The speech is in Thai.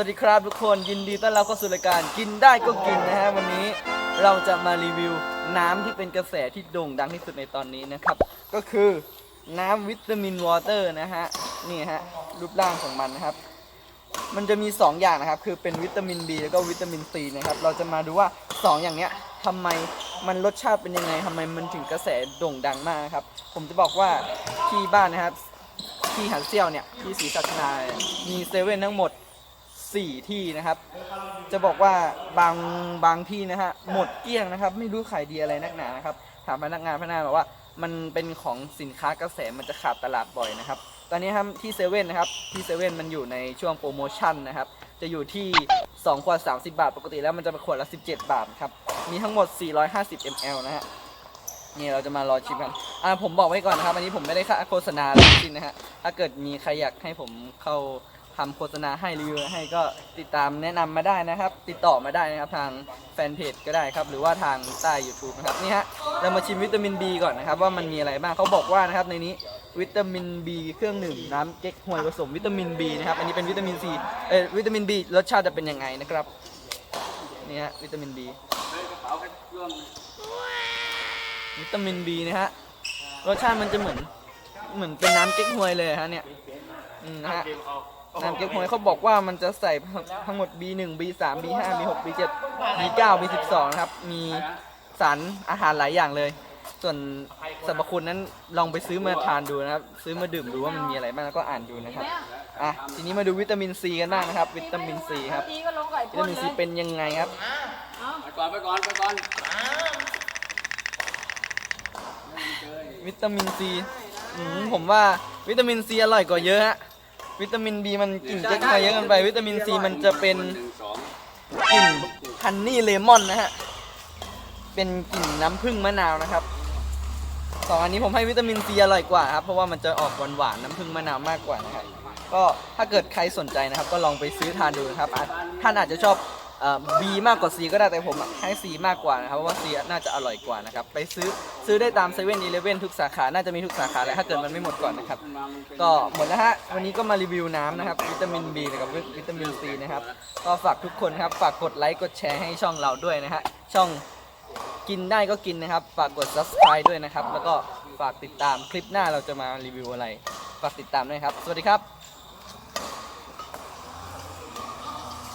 วัสดีครับทุกคนยินดีต้อนรับเข้าสู่รายการกินได้ก็กินนะฮะวันนี้เราจะมารีวิวน้ำที่เป็นกระแสที่โด่งดังที่สุดในตอนนี้นะครับ ก็คือน้ำวิตามินวอเตอร์นะฮะนี่ฮะรูปร่างของมันนะครับ มันจะมี 2 อย่างนะครับ คือเป็นวิตามิน B แล้วก็วิตามิน C นะครับ เราจะมาดูว่า 2 อย่างเนี้ยทำไมมันรสชาติเป็นยังไงทำไมมันถึงกระแสโด่งดังมากนะครับ ผมจะบอกว่าที่บ้านนะครับ ที่หันเซี่ยวเนี่ยที่ศรีสัชนาเนี่ยมีเซเว่นทั้งหมด 4 ที่นะครับ จะบอกว่าบางบางที่นะฮะหมดเกลี้ยงนะครับ ไม่รู้ขายดีอะไรนักหนานะครับถามพนักงานพนักงานบอกว่ามันเป็นของสินค้ากระแสมันจะขาดตลาดบ่อยนะครับ ตอนนี้ครับที่เซเว่นนะครับที่เซเว่นมันอยู่ในช่วงโปรโมชั่นนะครับ จะอยู่ที่2ขวด30 บาท ปกติแล้วมันจะเป็นขวดละ 17 บาทครับ มีทั้งหมด 450 ml นะฮะนี่เราจะมารอชิมกัน อ่าผมบอกไว้ก่อนนะครับ อันนี้ผมไม่ได้ค่าโฆษณาอะไรทั้งสิ้นนะฮะ ถ้าเกิดมีใครอยากให้ผมเข้า ทำโฆษณาให้รีวิวให้ก็ติดตามแนะนำมาได้นะครับ ติดต่อมาได้นะครับทางแฟนเพจก็ได้ครับ หรือว่าทางใต้ YouTube นะครับนี่ฮะเรามาชิมวิตามิน B ก่อนนะครับ ว่ามันมีอะไรบ้างเขาบอกว่านะครับในนี้วิตามิน B เครื่องหนึ่งน้ำเก๊กฮวยผสมวิตามิน B นะครับอันนี้เป็นวิตามิน C เอ่อวิตามิน B รสชาติจะเป็นยังไงนะครับนี่ฮะวิตามิน B วิตามิน B นะฮะรสชาติมันจะเหมือนเหมือนเป็นน้ำเก๊กฮวยเลยฮะเนี่ย อืมนะฮะ น้ำเก๊กฮวยเขาบอกว่ามันจะใส่ทั้งหมด B1 B3 B5 B6 B7 B9 B12 นะครับ มีสารอาหารหลายอย่างเลย ส่วนสรรพคุณนั้นลองไปซื้อมาทานดูนะครับ ซื้อมาดื่มดูว่ามันมีอะไรบ้างแล้วก็อ่านดูนะครับ อะ ทีนี้มาดูวิตามินซีกันบ้างนะครับ วิตามินซีครับทีก็ลงไก่วิพ่ตานมินเลซียเป็นยังไงครับ ไปก่อนไปก่อนไปก่อน วิตามินซีอืมผมว่าวิตามินซีอร่อยกว่าเยอะฮะ วิตามินบีมันกลิ่นเจ๊กฮวยเยอะเกินไป วิตามินซีมันจะเป็นหนึ่งสองกลิ่นฮันนี่เลมอนนะฮะ เป็นกลิ่นน้ำผึ้งมะนาวนะครับสองอันนี้ผมให้วิตามินซีอร่อยกว่าครับ เพราะว่ามันจะออกหวานหวานๆน้ำผึ้งมะนาวมากกว่านะครับ ก็ถ้าเกิดใครสนใจนะครับ ก็ลองไปซื้อทานดูนะครับอาจท่านอาจจะชอบบีมากกว่าซีก็ได้แต่ผมอะให้ซีมากกว่านะครับเพราะว่าซีน่าจะอร่อยกว่านะครับ ไปซื้อ ซื้อได้ตามเซเว่นอีเลฟเว่นทุกสาขา น่าจะมีทุกสาขาแหละถ้าเกิดมันไม่หมดก่อนนะครับ ก็หมดแล้วฮะ วันนี้ก็มารีวิวน้ำนะครับ วิตามิน B กับวิตามิน C นะครับ ก็ฝากทุกคนนะครับ ฝากกดไลค์ กดแชร์ให้ช่องเราด้วยนะฮะ ช่องกินได้ก็กินนะครับ ฝากกด subscribe ด้วยนะครับ แล้วก็ฝากติดตามคลิปหน้าเราจะมารีวิวอะไร ฝากติดตามด้วยครับ สวัสดีครับ